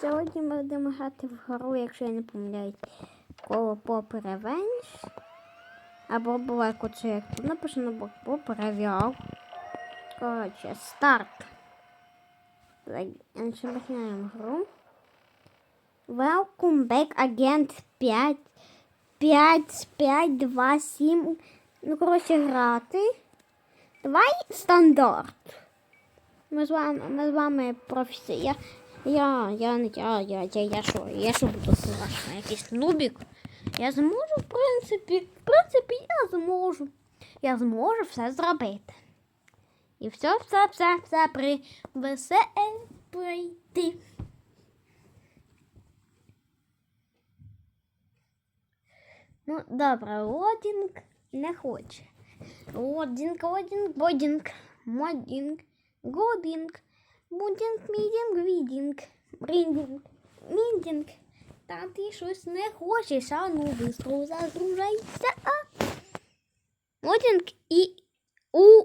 Сьогодні ми будемо грати в гру, якщо я не помиляюсь, коло Pop Revenge. Або була це як тут написано, бо Pop Revival. Коротше, старт. Починаємо гру. Welcome back, агент 5. 5, 5, 2, 7. Ну, коротше, грати. Давай стандарт. Ми з вами, ми з вами професі. Я, я, я, не- я, я, я, я що, я що буду страшно, якийсь нубік. Я зможу, в принципі, в принципі, я зможу. Я зможу все зробити. І все, все, все, все при все пройти. Ну, добре, лодінг не хоче. Лодінг, лодінг, бодінг, модінг, годінг, Будінг, мідінг, відінг, бріндінг, мідінг. Та ти щось не хочеш, а ну бистро загружайся. А. Лодінг і у.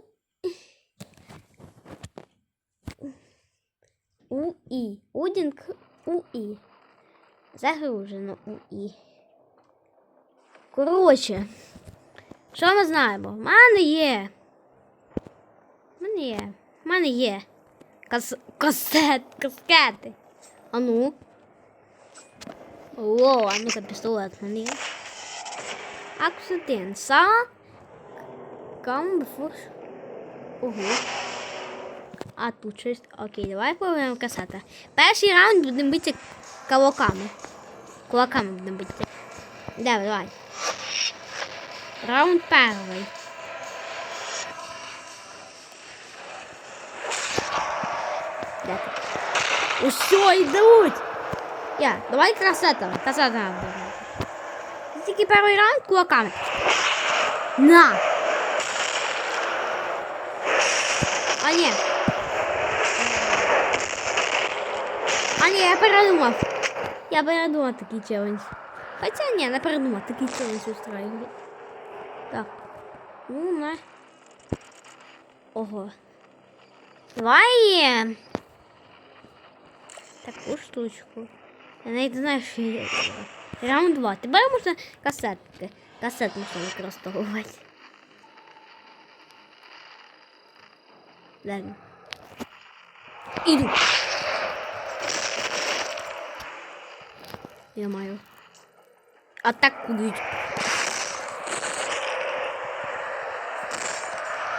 У і. Удінг у і. Загружено у і. Коротше, що ми знаємо? В мене є. В мене є. В мене є. Кас... Касет, каскети. А ну. О, а ну-ка пістолет мене є. Аксидент. Са. Before. Ого. А тут щось. Окей, давай повернемо касета. Перший раунд будемо бити кулаками. Кулаками будемо бити. Давай, давай. Раунд перший. Ти? Усьо, йдуть! Я, давай красетом. Красетом. Тільки перший раунд кулаками. На! А ні. А ні, я передумав. Я передумав такий челендж. Хоча ні, не передумав такий челендж устроїв. Так. Ну, на. Ого. Давай. е, Таку штучку. Я навіть не знаю, що є. Раунд 2. Тебе можна касетки. Касет можна використовувати. Ладно. Іду. Я маю. Атакують.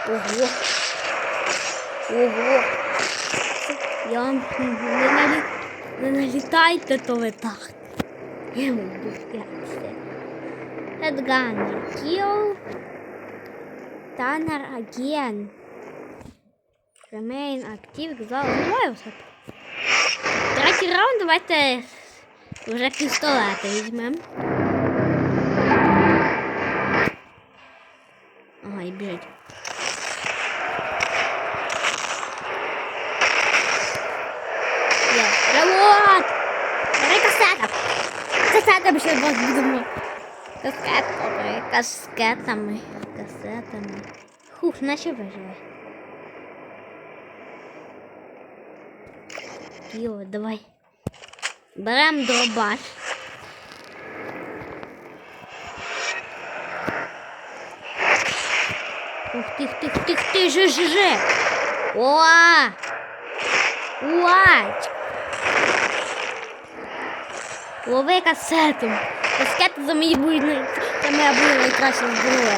Ого. Ого. Я не, налі... не налітайте, то ви так. Я буду вп'ятися. Headgunner. Kill. Tanner again. Remain active. Залишаюся. Третій раунд давайте вже пістолети візьмемо. Ага, і біжить. Касета! Касетами ще вас будемо. Каскетами, каскетами, касетами. Хух, наче виживе. Йо, давай. Берем дробаш. Ух тих, тих, тих, ти, же, же, же. О! Уать! Лови касету. Каскети за мої най- це моя буде найкраща зброя.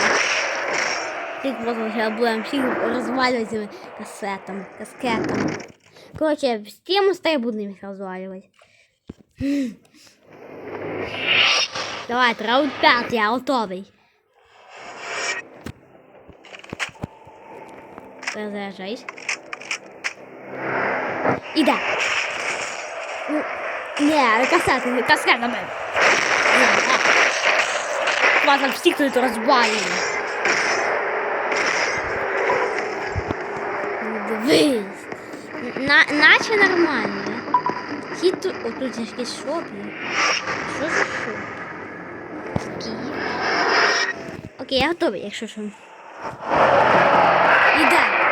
Тих просто я будемо всіх розвалювати цими касетами, каскетами. Коротше, з тим стає будемо їх розвалювати. Давай, раунд 5, я готовий. Заряджайся. Іде. Ну, Ні, касети, каскетами. Вас там всіх тут. Ну, Дивись. На, наче нормально. Ті тут, о, тут є якийсь шоп. Що за шоп? Такий. Окей, я готовий, якщо що. Іде.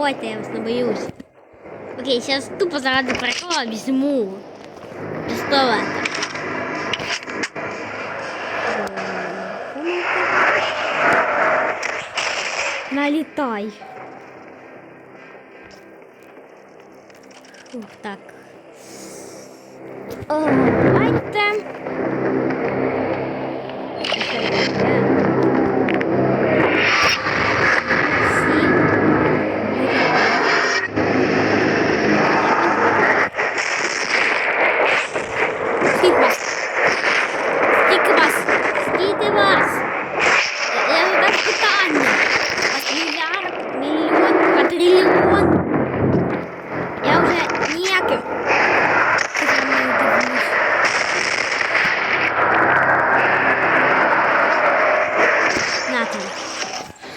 Давайте, я вас не боюсь. Окей, сейчас тупо заради прикола візьму. Пістолет. Налітай. Ух, так. О, давайте.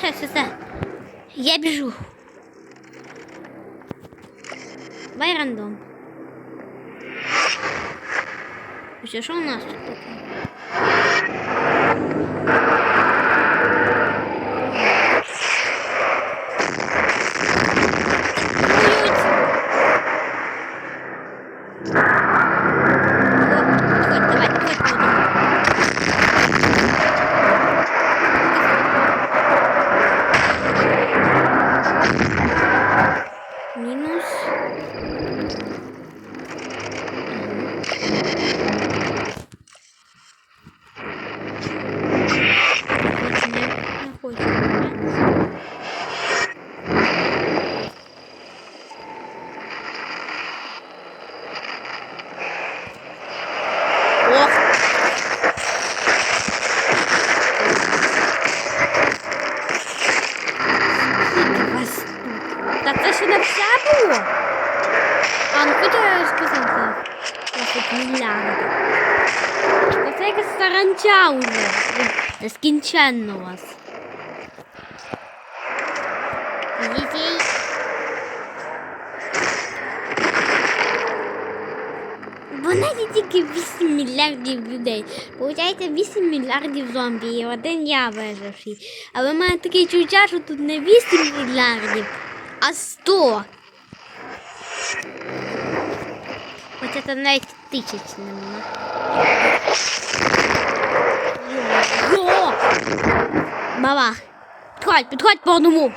Все, все, все. Я біжу. Давай рандом. Ось, що у нас тут таке? Уже. Нескінченно у вас. Дітей. Бо навіть тільки 8 мільярдів людей. Получається 8 мільярдів зомбі і один я виживший. Але в мене таке чуття, що тут не 8 мільярдів, а 100. Хоча там навіть тисяч нема. Баба! Підходь, підходь по одному!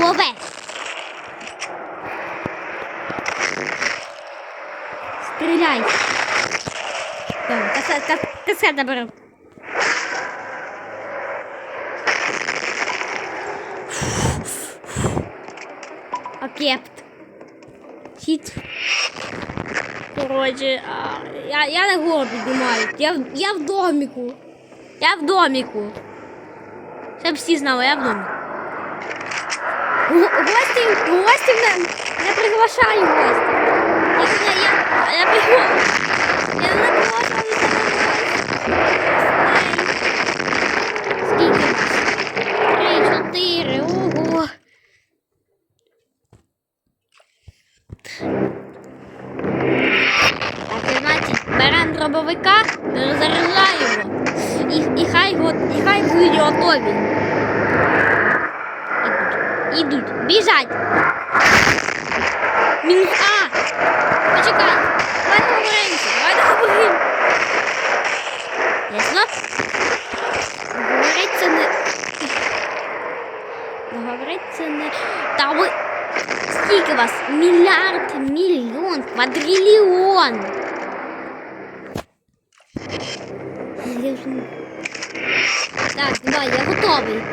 Лови! Стреляй! Давай, каса- ка- касета беру. Окепт. Хіт. Коротше, я, я не голову піднімаю. Я, я в доміку. Я в доміку. Щоб всі знали, я в доміку. Го- Гості, гості не, не приглашаю гості. Я, я, я, я я, Я не приглашаю Ідуть. Ідуть. Біжать. Мінус А. Почекай. Давай договоримося. Давай договоримося. Ясно? Говориться не. Договориться не. Та ви. Скільки вас? Мільярд, мільйон, квадрильйон. Я ж не- Так, давай, я готовий.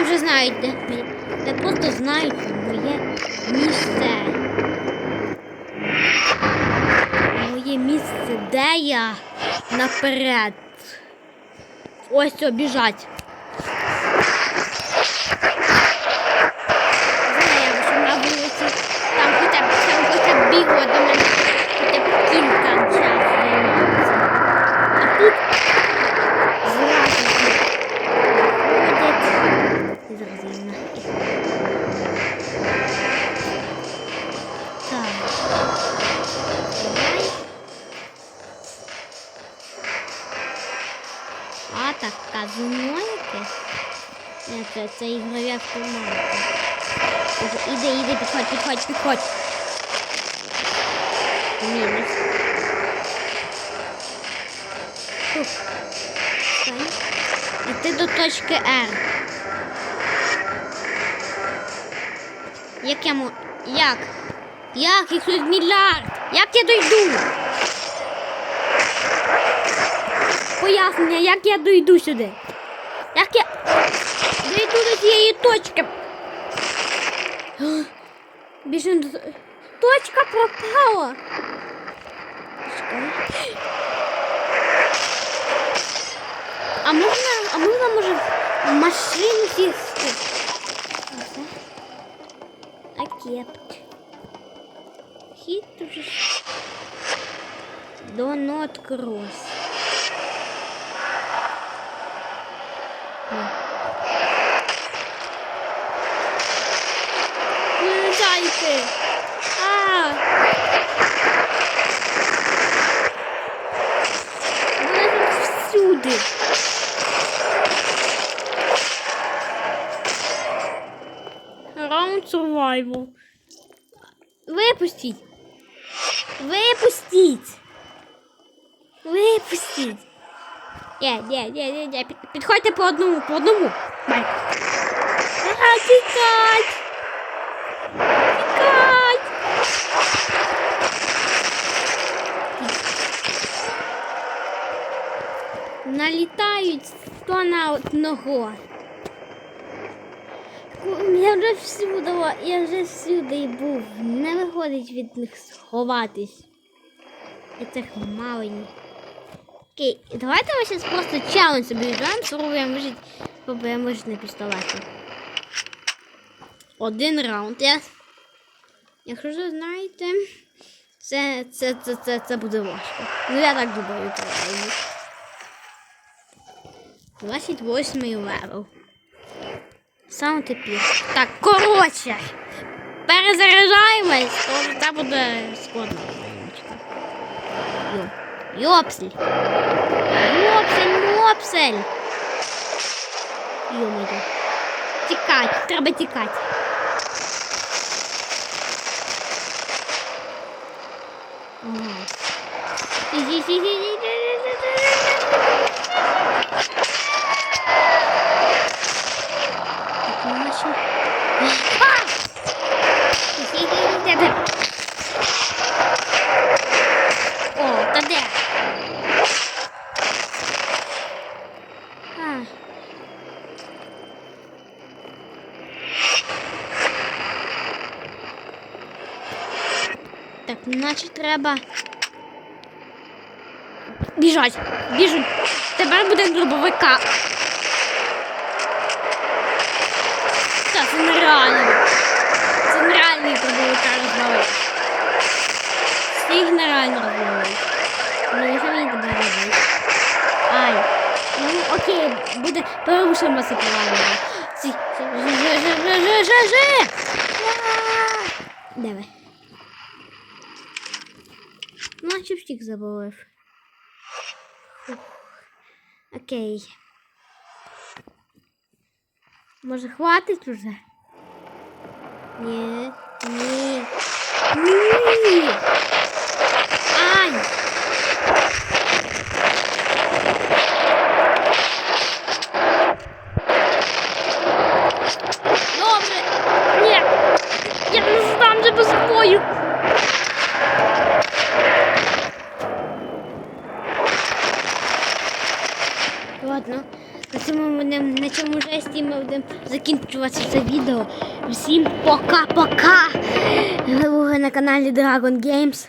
Вони вже знають, де. Вони просто знають моє місце. Моє місце, де я наперед. Ось все, біжать. Знаю, що на вулиці. Там хоча б, там хоча б бігла до мене хоча б кілька часу займається. А тут зразу на- Так. Давай. А, так, якесь? Ні, це, це ігрові автомати. Іди, іди, підходь, підходь, підходь. Мінус. Фух. Іти до точки R. Як я мо... Як? Як? Їх тут мільярд. Як я дойду? Пояснення, як я дойду сюди? Як я дойду до цієї точки? Біжим до... Точка пропала. А можна, а можна, може, в машину сісти? Оце. Акепт. Хід уже. Донот кросс. Вилізайте! А! Вона тут всюди. Раунд survival. Випустіть. Випустіть. Випустіть. Є, є, є, є, є. Під- Підходьте по одному, по одному. Тікать. Тікать. Налітають сто на одного. Я вже всюди, я вже всюди був. Не виходить від них сховатись. І цих маленьких. Окей, давайте ми зараз просто челендж собі візьмемо, спробуємо вижити, спробуємо вижити на пістолеті. Один раунд. Я... Якщо ви знаєте, це, це, це, це, це буде важко. Ну я так думаю, це реально. 28 левел. Саме тепер. Так, коротше. Перезаряджаємось, то це буде складно. Йо. Йопсель. Йопсель, мопсель. Йо-моє. Тікать, треба тікати. Ага. О, та де? Так, наче треба. Біжать, біжуть. Тепер буде дробовика. Це нереально. Це нереальний дробовика розмовити. Всіх нереально розмовити. Ну, мені тебе робити? Ай. Ну, окей, буде порушимо це правильно. Ці, жи, жи, жи, жи. А! Де ви? Наче всіх заболив. Окей. Може, хватить уже? Ні, ні. Ні. Ай! Добре. Ні. Я не здам же без бою. Ладно, на цьому ми будемо, на цьому жесті ми будемо закінчувати це відео. Всім пока-пока! Ви на каналі Dragon Games.